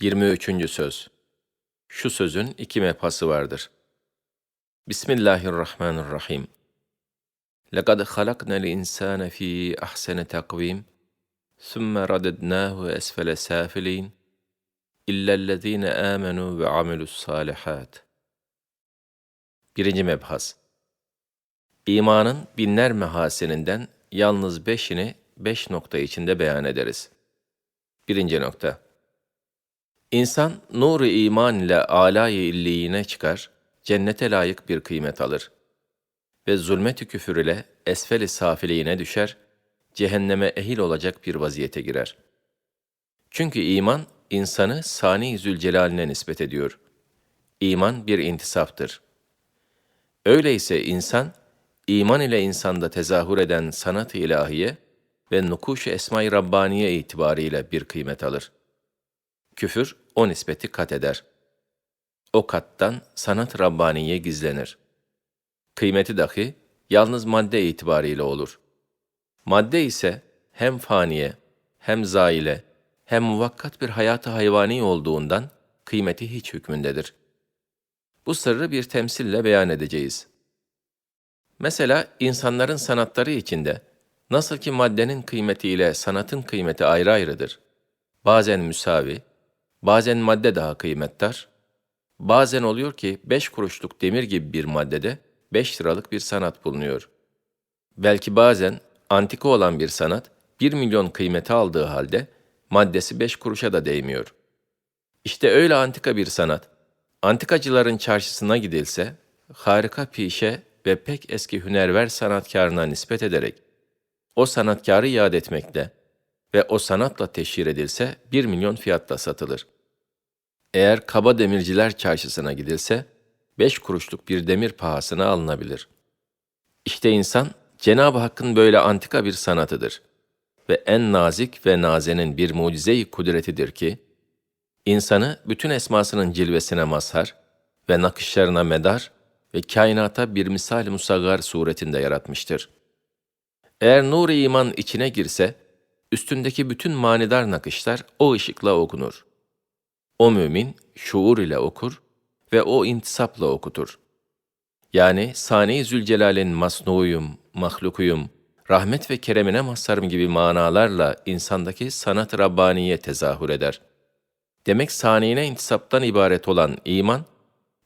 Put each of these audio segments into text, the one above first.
23. Söz Şu sözün iki mepası vardır. Bismillahirrahmanirrahim. لَقَدْ خَلَقْنَا الْاِنْسَانَ ف۪ي اَحْسَنِ تَقْوِيمٍ ثُمَّ رَدَدْنَاهُ أَسْفَلَ سَافِل۪ينَ اِلَّا الَّذ۪ينَ آمَنُوا وَعَمِلُوا الصَّالِحَاتِ Birinci mebhas İmanın binler mehasininden yalnız beşini beş nokta içinde beyan ederiz. Birinci nokta İnsan nuru iman ile alâ-i illiyine çıkar, cennete layık bir kıymet alır. Ve zulmet-i küfür ile esfel-i safiliğine düşer, cehenneme ehil olacak bir vaziyete girer. Çünkü iman, insanı Sani Zülcelal'ine nispet ediyor. İman bir intisaftır. Öyleyse insan, iman ile insanda tezahür eden sanat-ı ilahiye ve nukuş-ı esma-i Rabbaniye itibariyle bir kıymet alır. Küfür o nispeti kat eder. O kattan sanat Rabbaniye gizlenir. Kıymeti dahi yalnız madde itibariyle olur. Madde ise hem faniye, hem zaile, hem muvakkat bir hayatı hayvani olduğundan kıymeti hiç hükmündedir. Bu sırrı bir temsille beyan edeceğiz. Mesela insanların sanatları içinde nasıl ki maddenin kıymeti ile sanatın kıymeti ayrı ayrıdır. Bazen müsavi, bazen madde daha kıymettar, bazen oluyor ki beş kuruşluk demir gibi bir maddede beş liralık bir sanat bulunuyor. Belki bazen antika olan bir sanat bir milyon kıymeti aldığı halde maddesi beş kuruşa da değmiyor. İşte öyle antika bir sanat, antikacıların çarşısına gidilse, harika pişe ve pek eski hünerver sanatkarına nispet ederek, o sanatkarı yad etmekte ve o sanatla teşhir edilse bir milyon fiyatla satılır. Eğer kaba demirciler çarşısına gidilse, beş kuruşluk bir demir pahasına alınabilir. İşte insan, Cenab-ı Hakk'ın böyle antika bir sanatıdır ve en nazik ve nazenin bir mucize-i kudretidir ki, insanı bütün esmasının cilvesine mazhar ve nakışlarına medar ve kainata bir misal musaggar suretinde yaratmıştır. Eğer nur-i iman içine girse, üstündeki bütün manidar nakışlar o ışıkla okunur. O mümin şuur ile okur ve o intisapla okutur. Yani Sani Zülcelal'in masnuyum, mahlukuyum, rahmet ve keremine mazharım gibi manalarla insandaki sanat Rabbaniye tezahür eder. Demek saniyine intisaptan ibaret olan iman,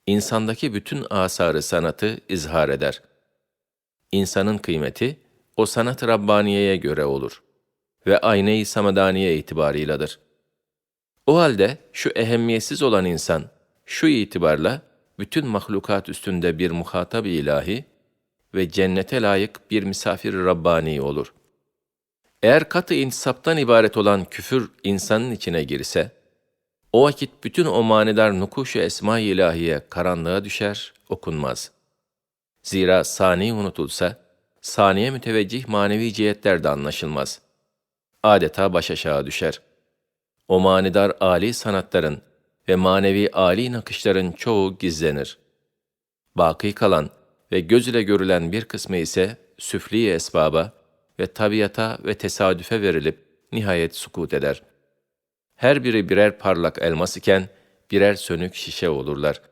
insandaki bütün asarı sanatı izhar eder. İnsanın kıymeti, o sanat Rabbaniye'ye göre olur ve ayne-i samadaniye itibarıyladır. O halde şu ehemmiyetsiz olan insan, şu itibarla bütün mahlukat üstünde bir muhatap ilahi ve cennete layık bir misafir Rabbani olur. Eğer katı intisaptan ibaret olan küfür insanın içine girse, o vakit bütün o manidar nukuş-u esma-i ilahiye karanlığa düşer, okunmaz. Zira sani unutulsa, saniye müteveccih manevi cihetler de anlaşılmaz. Adeta baş aşağı düşer. O manidar âli sanatların ve manevi âli nakışların çoğu gizlenir. Baki kalan ve göz ile görülen bir kısmı ise süfli esbaba ve tabiata ve tesadüfe verilip nihayet sukut eder. Her biri birer parlak elmas iken birer sönük şişe olurlar.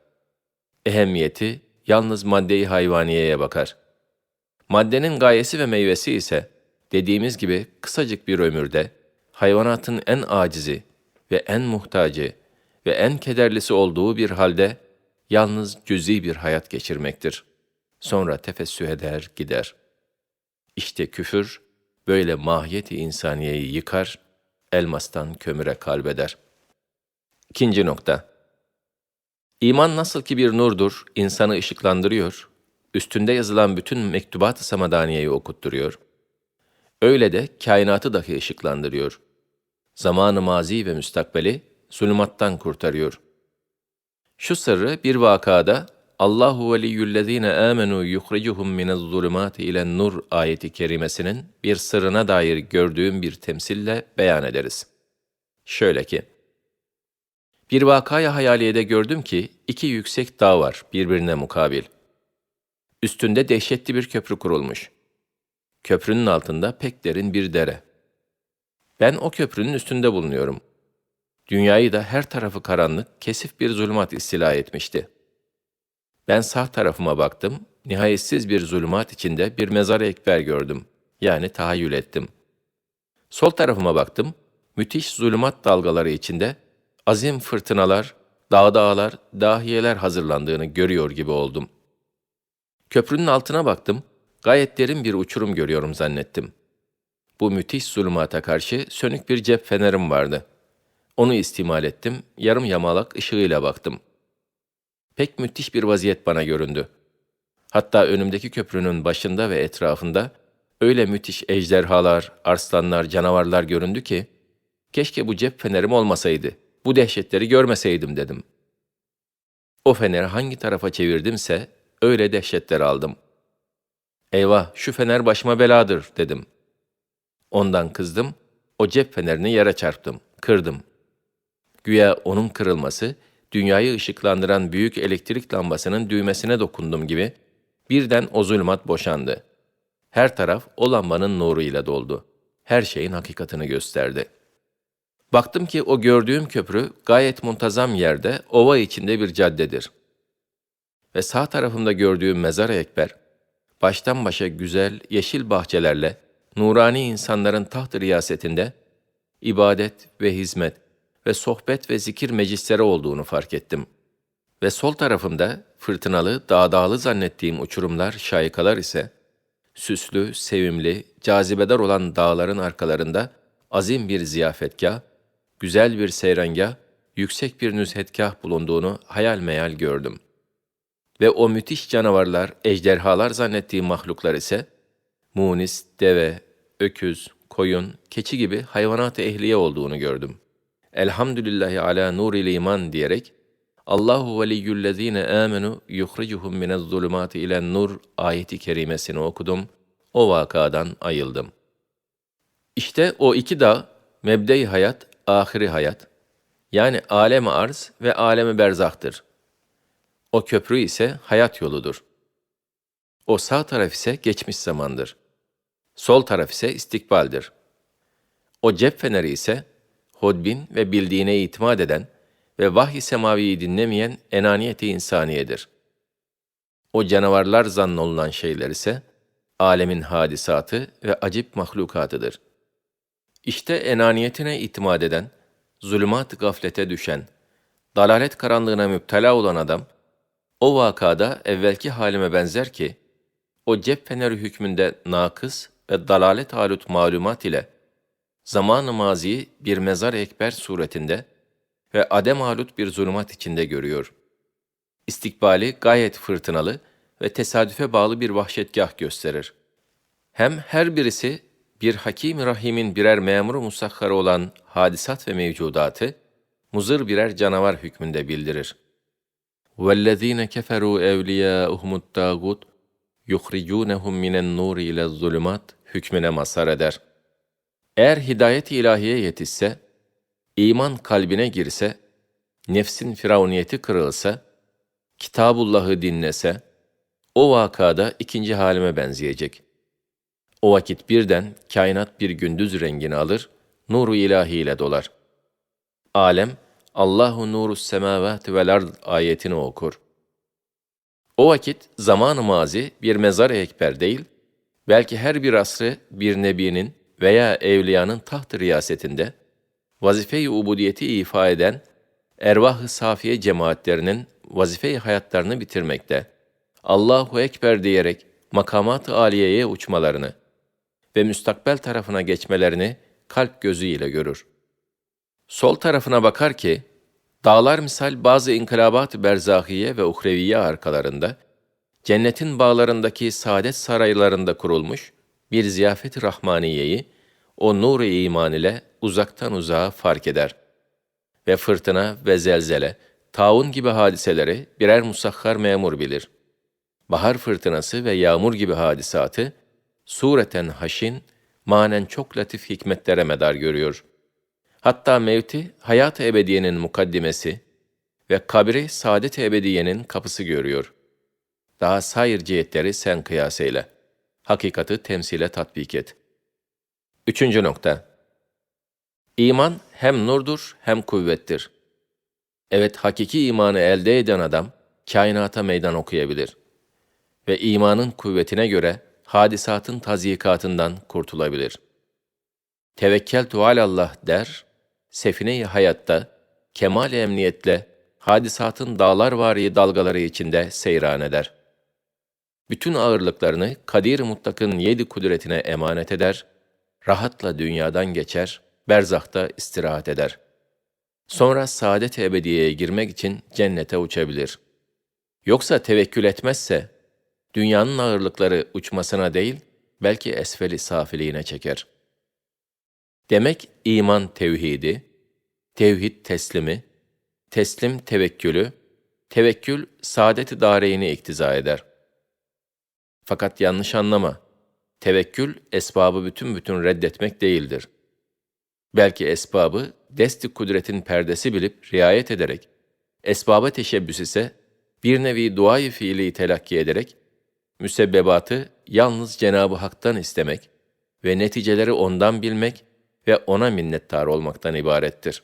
Ehemmiyeti yalnız maddeyi hayvaniyeye bakar. Maddenin gayesi ve meyvesi ise dediğimiz gibi kısacık bir ömürde hayvanatın en acizi ve en muhtacı ve en kederlisi olduğu bir halde yalnız cüzi bir hayat geçirmektir. Sonra tefessüh eder gider. İşte küfür böyle mahiyeti insaniyeyi yıkar, elmastan kömüre kalbeder. İkinci nokta. İman nasıl ki bir nurdur, insanı ışıklandırıyor, üstünde yazılan bütün mektubat-ı samadaniyeyi okutturuyor. Öyle de kainatı dahi ışıklandırıyor. Zamanı mazi ve müstakbeli zulümattan kurtarıyor. Şu sırrı bir vakada Allahu veliyyüllezine amenu yuhricuhum minez zulümati ilen nur ayeti kerimesinin bir sırrına dair gördüğüm bir temsille beyan ederiz. Şöyle ki, bir vakaya hayaliyede gördüm ki iki yüksek dağ var birbirine mukabil. Üstünde dehşetli bir köprü kurulmuş. Köprünün altında pek derin bir dere. Ben o köprünün üstünde bulunuyorum. Dünyayı da her tarafı karanlık, kesif bir zulümat istila etmişti. Ben sağ tarafıma baktım, nihayetsiz bir zulümat içinde bir mezar-ı ekber gördüm. Yani tahayyül ettim. Sol tarafıma baktım, müthiş zulümat dalgaları içinde azim fırtınalar, dağ dağlar, dahiyeler hazırlandığını görüyor gibi oldum. Köprünün altına baktım, gayet derin bir uçurum görüyorum zannettim. Bu müthiş zulümata karşı sönük bir cep fenerim vardı. Onu istimal ettim, yarım yamalak ışığıyla baktım. Pek müthiş bir vaziyet bana göründü. Hatta önümdeki köprünün başında ve etrafında öyle müthiş ejderhalar, arslanlar, canavarlar göründü ki, keşke bu cep fenerim olmasaydı, bu dehşetleri görmeseydim dedim. O feneri hangi tarafa çevirdimse, öyle dehşetler aldım. Eyvah, şu fener başıma beladır dedim. Ondan kızdım, o cep fenerini yere çarptım, kırdım. Güya onun kırılması, dünyayı ışıklandıran büyük elektrik lambasının düğmesine dokundum gibi, birden o zulmat boşandı. Her taraf o lambanın nuruyla doldu. Her şeyin hakikatini gösterdi. Baktım ki o gördüğüm köprü gayet muntazam yerde, ova içinde bir caddedir. Ve sağ tarafımda gördüğüm mezar-ı ekber, baştan başa güzel, yeşil bahçelerle, nurani insanların taht riyasetinde, ibadet ve hizmet ve sohbet ve zikir meclisleri olduğunu fark ettim. Ve sol tarafımda fırtınalı, dağdağlı zannettiğim uçurumlar, şaykalar ise, süslü, sevimli, cazibedar olan dağların arkalarında azim bir ziyafetgah, güzel bir seyrengah, yüksek bir nüzhetgah bulunduğunu hayal meyal gördüm. Ve o müthiş canavarlar, ejderhalar zannettiğim mahluklar ise, munis, deve, öküz, koyun, keçi gibi hayvanat-ı ehliye olduğunu gördüm. Elhamdülillahi ala nuril iman diyerek, Allahu veliyyüllezine amenu yuhricuhum minez zulumati ilen nur ayeti kerimesini okudum. O vakadan ayıldım. İşte o iki dağ, mebde-i hayat, ahiri hayat, yani alem arz ve alemi berzahtır. O köprü ise hayat yoludur. O sağ taraf ise geçmiş zamandır. Sol taraf ise istikbaldir. O cep feneri ise hodbin ve bildiğine itimat eden ve vahiy semaviyi dinlemeyen enaniyeti insaniyedir. O canavarlar zannolunan şeyler ise alemin hadisatı ve acip mahlukatıdır. İşte enaniyetine itimat eden, zulümat gaflete düşen, dalalet karanlığına müptela olan adam, o vakada evvelki halime benzer ki, o cep feneri hükmünde nakıs ve dalalet halut malumat ile zaman-ı maziyi bir mezar ekber suretinde ve adem halut bir zulümat içinde görüyor. İstikbali gayet fırtınalı ve tesadüfe bağlı bir vahşetgah gösterir. Hem her birisi bir hakim rahimin birer memuru musakkarı olan hadisat ve mevcudatı, muzır birer canavar hükmünde bildirir. وَالَّذ۪ينَ كَفَرُوا اَوْلِيَاءُهُمُ التَّاغُوتُ يُخْرِجُونَهُمْ مِنَ النُّورِ اِلَى الظُّلُمَاتِ hükmüne mazhar eder. Eğer hidayet-i ilahiye yetişse, iman kalbine girse, nefsin firavuniyeti kırılsa, Kitabullah'ı dinlese, o vakada ikinci halime benzeyecek. O vakit birden kainat bir gündüz rengini alır, nuru ilahiyle dolar. Alem, Allahu nuru semavati vel ard ayetini okur. O vakit zaman-ı mazi bir mezar-ı ekber değil, belki her bir asrı bir nebinin veya evliyanın taht riyasetinde, vazife-i ubudiyeti ifa eden ervah-ı safiye cemaatlerinin vazife-i hayatlarını bitirmekte, Allahu Ekber diyerek makamat-ı aliyeye uçmalarını ve müstakbel tarafına geçmelerini kalp gözüyle görür. Sol tarafına bakar ki, dağlar misal bazı inkılabat-ı berzahiye ve uhreviye arkalarında, cennetin bağlarındaki saadet saraylarında kurulmuş bir ziyafet-i rahmaniyeyi, o nur-u iman ile uzaktan uzağa fark eder. Ve fırtına ve zelzele, taun gibi hadiseleri birer musakhar memur bilir. Bahar fırtınası ve yağmur gibi hadisatı, sureten haşin, manen çok latif hikmetlere medar görüyor. Hatta mevti, hayat-ı ebediyenin mukaddimesi ve kabri saadet-i ebediyenin kapısı görüyor. Daha sair cihetleri sen kıyas eyle. Hakikati temsile tatbik et. Üçüncü nokta. İman hem nurdur hem kuvvettir. Evet, hakiki imanı elde eden adam, kainata meydan okuyabilir. Ve imanın kuvvetine göre, hadisatın tazyikatından kurtulabilir. Tevekkel Allah der, sefine-i hayatta, kemal emniyetle, hadisatın dağlar vari dalgaları içinde seyran eder. Bütün ağırlıklarını Kadir Mutlak'ın yedi kudretine emanet eder, rahatla dünyadan geçer, berzahta istirahat eder. Sonra saadet ebediyeye girmek için cennete uçabilir. Yoksa tevekkül etmezse, dünyanın ağırlıkları uçmasına değil, belki esfeli safiliğine çeker. Demek iman tevhidi, tevhid teslimi, teslim tevekkülü, tevekkül saadet-i dareyni iktiza eder. Fakat yanlış anlama, tevekkül esbabı bütün bütün reddetmek değildir. Belki esbabı desti kudretin perdesi bilip riayet ederek, esbaba teşebbüs ise bir nevi duayı fiili telakki ederek, müsebbebatı yalnız Cenab-ı Hak'tan istemek ve neticeleri ondan bilmek ve ona minnettar olmaktan ibarettir.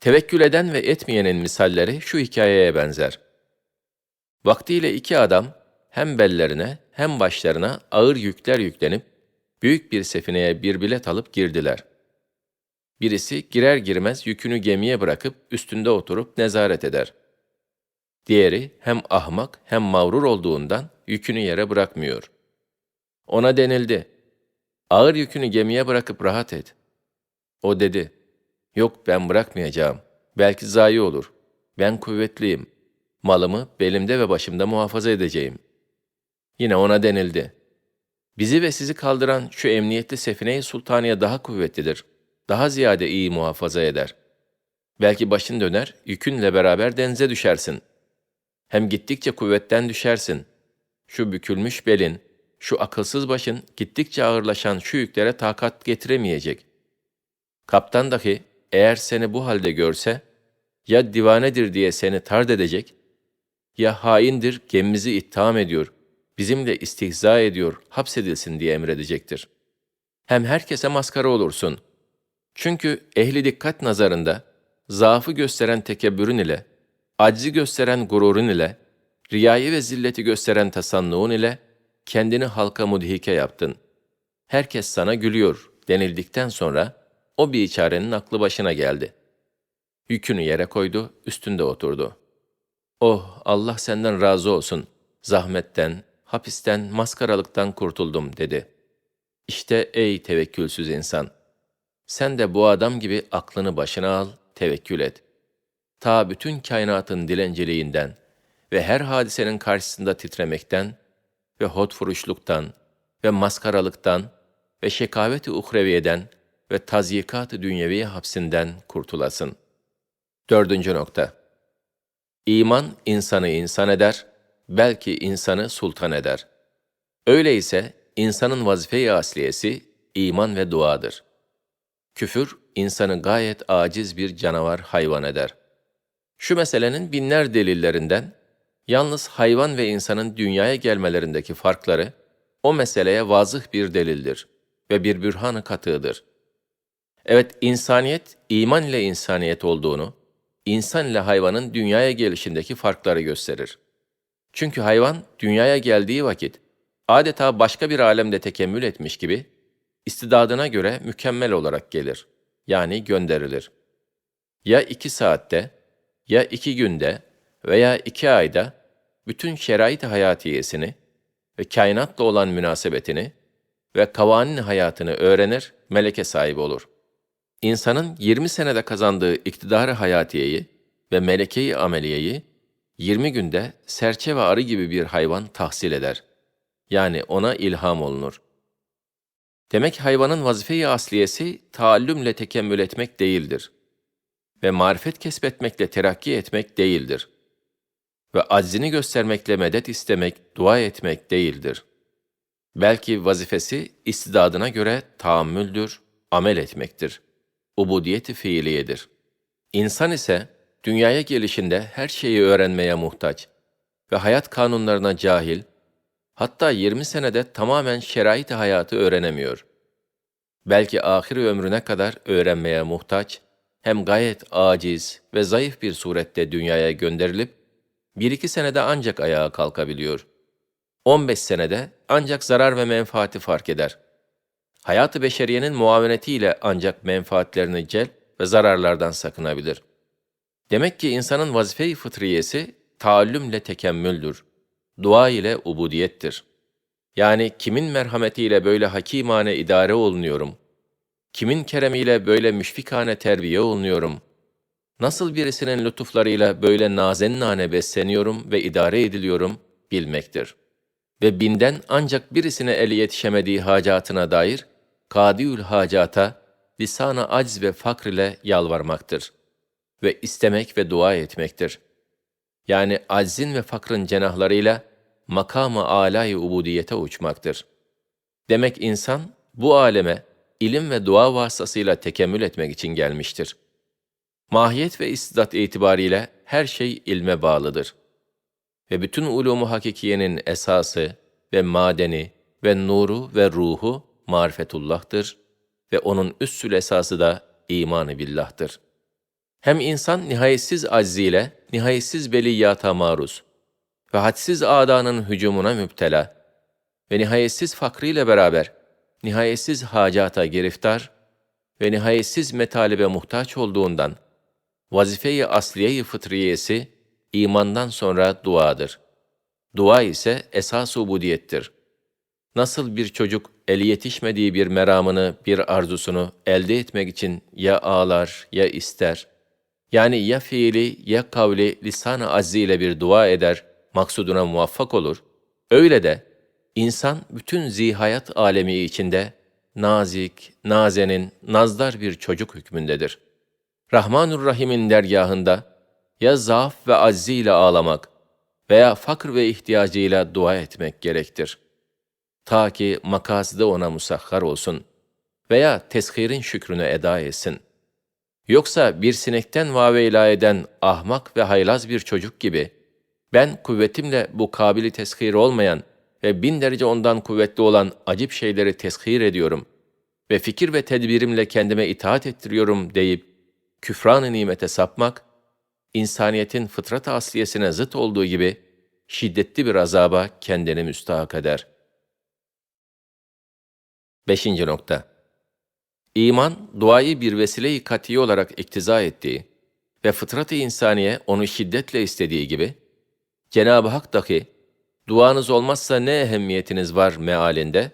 Tevekkül eden ve etmeyenin misalleri şu hikayeye benzer. Vaktiyle iki adam hem bellerine hem başlarına ağır yükler yüklenip büyük bir sefineye bir bilet alıp girdiler. Birisi girer girmez yükünü gemiye bırakıp üstünde oturup nezaret eder. Diğeri hem ahmak hem mağrur olduğundan yükünü yere bırakmıyor. Ona denildi, ağır yükünü gemiye bırakıp rahat et. O dedi, yok ben bırakmayacağım, belki zayi olur, ben kuvvetliyim, malımı belimde ve başımda muhafaza edeceğim. Yine ona denildi, bizi ve sizi kaldıran şu emniyetli sefine-i sultaniye daha kuvvetlidir, daha ziyade iyi muhafaza eder. Belki başın döner, yükünle beraber denize düşersin. Hem gittikçe kuvvetten düşersin. Şu bükülmüş belin, şu akılsız başın gittikçe ağırlaşan şu yüklere takat getiremeyecek. Kaptan dahi eğer seni bu halde görse, ya divanedir diye seni tard edecek, ya haindir gemimizi ittiham ediyor, bizimle istihza ediyor, hapsedilsin diye emredecektir. Hem herkese maskara olursun. Çünkü ehli dikkat nazarında, zaafı gösteren tekebbürün ile, aczi gösteren gururun ile, riyayı ve zilleti gösteren tasannuğun ile, kendini halka mudhike yaptın. Herkes sana gülüyor denildikten sonra, o biçarenin aklı başına geldi. Yükünü yere koydu, üstünde oturdu. Oh, Allah senden razı olsun. Zahmetten, hapisten, maskaralıktan kurtuldum, dedi. İşte ey tevekkülsüz insan! Sen de bu adam gibi aklını başına al, tevekkül et. Ta bütün kainatın dilenceliğinden ve her hadisenin karşısında titremekten ve hotfuruşluktan ve maskaralıktan ve şekaveti uhreviyeden ve tazyikat-ı dünyevi hapsinden kurtulasın. Dördüncü nokta. İman insanı insan eder, belki insanı sultan eder. Öyleyse insanın vazife-i asliyesi iman ve duadır. Küfür, insanı gayet aciz bir canavar hayvan eder. Şu meselenin binler delillerinden, yalnız hayvan ve insanın dünyaya gelmelerindeki farkları, o meseleye vazıh bir delildir ve bir bürhan-ı katığıdır. Evet, insaniyet, iman ile insaniyet olduğunu, insan ile hayvanın dünyaya gelişindeki farkları gösterir. Çünkü hayvan, dünyaya geldiği vakit, adeta başka bir alemde tekemmül etmiş gibi, istidadına göre mükemmel olarak gelir, yani gönderilir. Ya iki saatte, ya iki günde veya iki ayda bütün şerait hayatiyesini ve kainatla olan münasebetini ve kavanin hayatını öğrenir, meleke sahibi olur. İnsanın 20 senede kazandığı iktidarı hayatiyeyi ve melekeyi ameliyeyi 20 günde serçe ve arı gibi bir hayvan tahsil eder. Yani ona ilham olunur. Demek hayvanın vazife-i asliyesi taallümle tekemmül etmek değildir. Ve marifet kesbetmekle terakki etmek değildir. Ve aczini göstermekle medet istemek, dua etmek değildir. Belki vazifesi istidadına göre taammüldür, amel etmektir. Ubudiyeti fiiliyedir. İnsan ise dünyaya gelişinde her şeyi öğrenmeye muhtaç ve hayat kanunlarına cahil, hatta 20 senede tamamen şerait hayatı öğrenemiyor. Belki ahir ömrüne kadar öğrenmeye muhtaç hem gayet aciz ve zayıf bir surette dünyaya gönderilip, bir iki senede ancak ayağa kalkabiliyor. 15 senede ancak zarar ve menfaati fark eder. Hayatı beşeriyenin muavenetiyle ancak menfaatlerini cel ve zararlardan sakınabilir. Demek ki insanın vazife-i fıtriyesi taallümle tekemmüldür. Dua ile ubudiyettir. Yani kimin merhametiyle böyle hakimane idare olunuyorum? Kimin keremiyle böyle müşfikane terbiye olunuyorum? Nasıl birisinin lütuflarıyla böyle nazennane besleniyorum ve idare ediliyorum bilmektir. Ve binden ancak birisine eli yetişemediği hacatına dair kadiül hacata lisana acz ve fakr ile yalvarmaktır. Ve istemek ve dua etmektir. Yani aczin ve fakrın cenahlarıyla makamı âlâ-i ubudiyete uçmaktır. Demek insan bu aleme ilim ve dua vasıtasıyla tekemmül etmek için gelmiştir. Mahiyet ve istidat itibariyle her şey ilme bağlıdır. Ve bütün ulumu hakikiyenin esası ve madeni ve nuru ve ruhu marifetullah'tır ve onun üssül esası da imanı billah'tır. Hem insan nihayetsiz acziyle, nihayetsiz beliyata maruz ve hadsiz adanın hücumuna müptela ve nihayetsiz fakrıyla beraber nihayetsiz hacata giriftar ve nihayetsiz metalibe muhtaç olduğundan vazife-i asliye-i fıtriyesi imandan sonra duadır. Dua ise esas ubudiyettir. Nasıl bir çocuk eli yetişmediği bir meramını, bir arzusunu elde etmek için ya ağlar ya ister, yani ya fiili ya kavli lisan-ı azzi ile bir dua eder, maksuduna muvaffak olur, öyle de insan bütün zihayat alemi içinde nazik, nazenin, nazdar bir çocuk hükmündedir. Rahmanur Rahim'in dergahında ya zaaf ve azzi ile ağlamak veya fakr ve ihtiyacıyla dua etmek gerektir. Ta ki makasıda ona musahhar olsun veya teshirin şükrünü eda etsin. Yoksa bir sinekten vaveyla eden ahmak ve haylaz bir çocuk gibi, ben kuvvetimle bu kabili teshir olmayan ve bin derece ondan kuvvetli olan acip şeyleri teshir ediyorum ve fikir ve tedbirimle kendime itaat ettiriyorum deyip, küfran-ı nimete sapmak, insaniyetin fıtrat asliyesine zıt olduğu gibi şiddetli bir azaba kendini müstahak eder. 5. nokta İman, duayı bir vesile-i kati olarak iktiza ettiği ve fıtrat-ı insaniye onu şiddetle istediği gibi, Cenab-ı Hak dahi, duanız olmazsa ne ehemmiyetiniz var mealinde,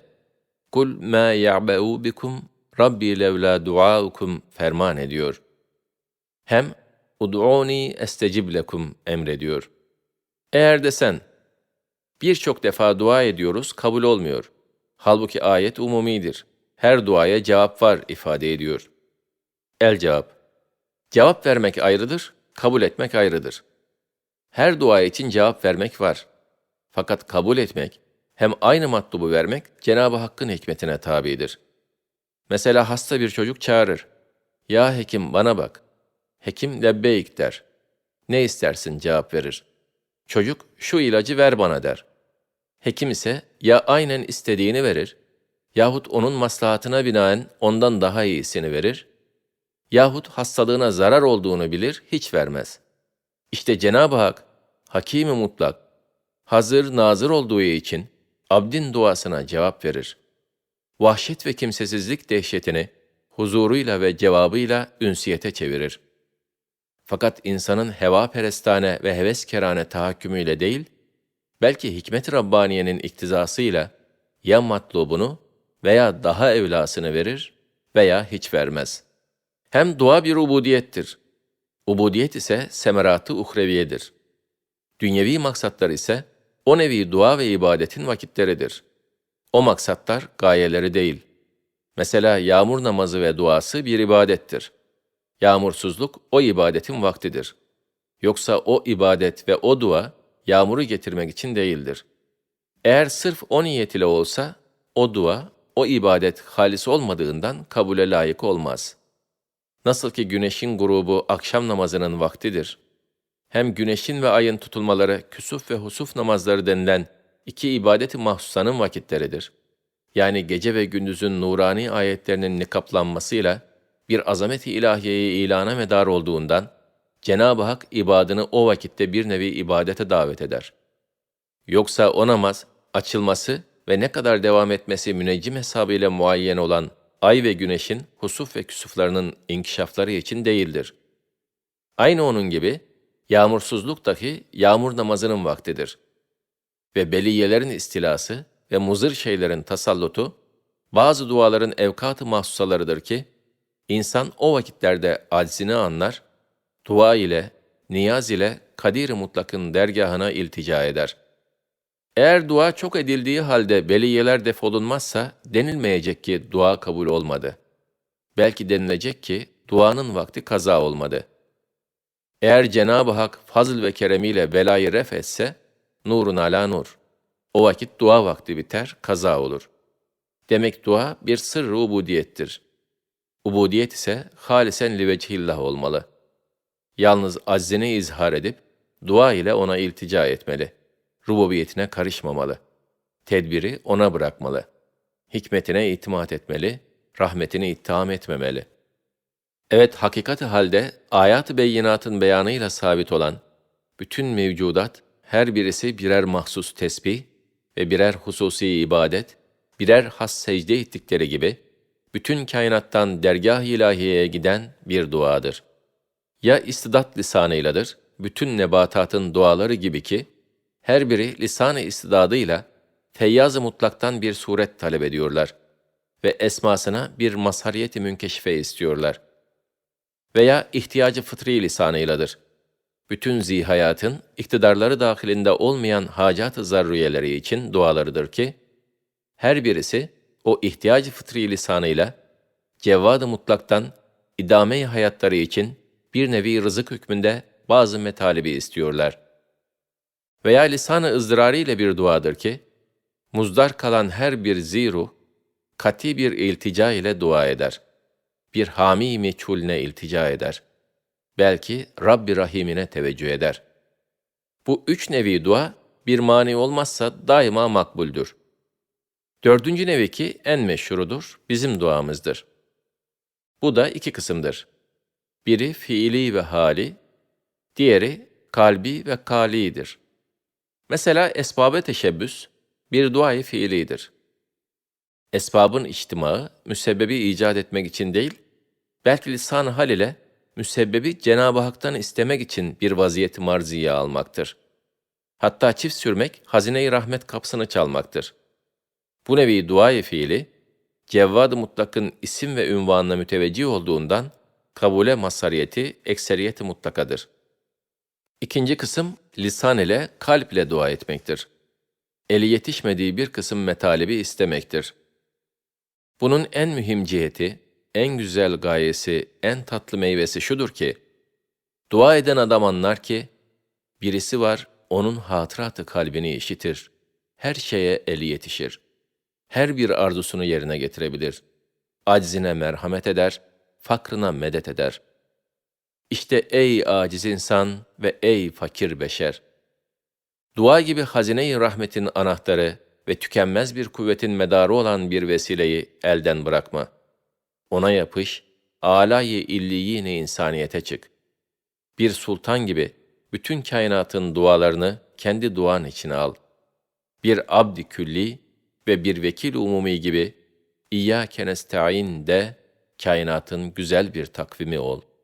kul ma ya'be'u bikum Rabbi levla duaukum ferman ediyor. Hem ud'uni estecib lekum emrediyor. Eğer desen, birçok defa dua ediyoruz, kabul olmuyor. Halbuki ayet umumidir. Her duaya cevap var ifade ediyor. El cevap. Cevap vermek ayrıdır, kabul etmek ayrıdır. Her dua için cevap vermek var. Fakat kabul etmek, hem aynı matlubu vermek Cenab-ı Hakk'ın hikmetine tabidir. Mesela hasta bir çocuk çağırır. Ya hekim bana bak. Hekim lebbeyk der. Ne istersin cevap verir. Çocuk şu ilacı ver bana der. Hekim ise ya aynen istediğini verir yahut onun maslahatına binaen ondan daha iyisini verir yahut hastalığına zarar olduğunu bilir hiç vermez. İşte Cenab-ı Hak Hakim-i mutlak hazır nazır olduğu için abdin duasına cevap verir. Vahşet ve kimsesizlik dehşetini huzuruyla ve cevabıyla ünsiyete çevirir. Fakat insanın heva perestane ve heveskerane tahakkümüyle değil, belki hikmet-i Rabbaniye'nin iktizasıyla ya matlubunu veya daha evlasını verir veya hiç vermez. Hem dua bir ubudiyettir. Ubudiyet ise semeratı uhreviyedir. Dünyevi maksatlar ise o nevi dua ve ibadetin vakitleridir. O maksatlar gayeleri değil. Mesela yağmur namazı ve duası bir ibadettir. Yağmursuzluk o ibadetin vaktidir. Yoksa o ibadet ve o dua yağmuru getirmek için değildir. Eğer sırf o niyet ile olsa, o dua, o ibadet halis olmadığından kabule layık olmaz. Nasıl ki güneşin grubu akşam namazının vaktidir. Hem güneşin ve ayın tutulmaları küsuf ve husuf namazları denilen iki ibadeti mahsusanın vakitleridir. Yani gece ve gündüzün nurani ayetlerinin nikaplanmasıyla bir azameti ilahiyeyi ilana medar olduğundan, Cenab-ı Hak ibadını o vakitte bir nevi ibadete davet eder. Yoksa o namaz, açılması ve ne kadar devam etmesi müneccim hesabıyla muayyen olan ay ve güneşin husuf ve küsuflarının inkişafları için değildir. Aynı onun gibi, yağmursuzluk dahi yağmur namazının vaktidir. Ve beliyelerin istilası ve muzır şeylerin tasallutu, bazı duaların evkat-ı mahsusalarıdır ki, insan o vakitlerde aczini anlar, dua ile, niyaz ile kadir-i mutlakın dergahına iltica eder. Eğer dua çok edildiği halde beliyeler defolunmazsa denilmeyecek ki dua kabul olmadı. Belki denilecek ki duanın vakti kaza olmadı. Eğer Cenab-ı Hak fazl ve keremiyle belayı ref etse, nurun ala nur. O vakit dua vakti biter, kaza olur. Demek dua bir sırrı ubudiyettir. Ubudiyet ise halisen li vecihillah olmalı. Yalnız aczini izhar edip, dua ile ona iltica etmeli. Rububiyetine karışmamalı. Tedbiri ona bırakmalı. Hikmetine itimat etmeli, rahmetini ittiham etmemeli. Evet, hakikati halde ayat-ı beyinatın beyanıyla sabit olan bütün mevcudat, her birisi birer mahsus tesbih ve birer hususi ibadet, birer has secde ettikleri gibi, bütün kainattan dergah-ı ilahiyeye giden bir duadır. Ya istidat lisanıyladır, bütün nebatatın duaları gibi ki, her biri lisan-ı istidadıyla feyyaz-ı mutlaktan bir suret talep ediyorlar ve esmasına bir mazhariyeti münkeşife istiyorlar. Veya ihtiyacı fıtri lisanıyladır. Bütün zihayatın iktidarları dahilinde olmayan hacat-ı zarriyeleri için dualarıdır ki, her birisi o ihtiyacı fıtri lisanıyla cevvad-ı mutlaktan idame-i hayatları için bir nevi rızık hükmünde bazı metalibi istiyorlar. Veya lisan-ı ızdırarı ile bir duadır ki, muzdar kalan her bir ziruh, kati bir iltica ile dua eder. Bir hami meçhulne iltica eder. Belki Rabbi Rahim'ine teveccüh eder. Bu üç nevi dua, bir mani olmazsa daima makbuldür. Dördüncü nevi ki en meşhurudur, bizim duamızdır. Bu da iki kısımdır. Biri fiili ve hali, diğeri kalbi ve kalidir. Mesela esbabe teşebbüs bir duayı fiilidir. Esbabın içtimaı, müsebbebi icat etmek için değil, belki lisan hal ile müsebbebi Cenab-ı Hak'tan istemek için bir vaziyeti marziye almaktır. Hatta çift sürmek, hazine-i rahmet kapısını çalmaktır. Bu nevi duayı fiili, Cevvad-ı Mutlak'ın isim ve ünvanına müteveccih olduğundan, kabule masariyeti ekseriyeti mutlakadır. İkinci kısım, lisan ile, kalp ile dua etmektir. Eli yetişmediği bir kısım metalibi istemektir. Bunun en mühim ciheti, en güzel gayesi, en tatlı meyvesi şudur ki, dua eden adam anlar ki, birisi var, onun hatıratı kalbini işitir. Her şeye eli yetişir. Her bir arzusunu yerine getirebilir. Aczine merhamet eder, fakrına medet eder. İşte ey aciz insan ve ey fakir beşer! Dua gibi hazine-i rahmetin anahtarı ve tükenmez bir kuvvetin medarı olan bir vesileyi elden bırakma. Ona yapış, âlâ-i illiyine insaniyete çık. Bir sultan gibi bütün kainatın dualarını kendi duan içine al. Bir abdi külli ve bir vekil umumi gibi İyyâke nesta'in de kainatın güzel bir takvimi ol.''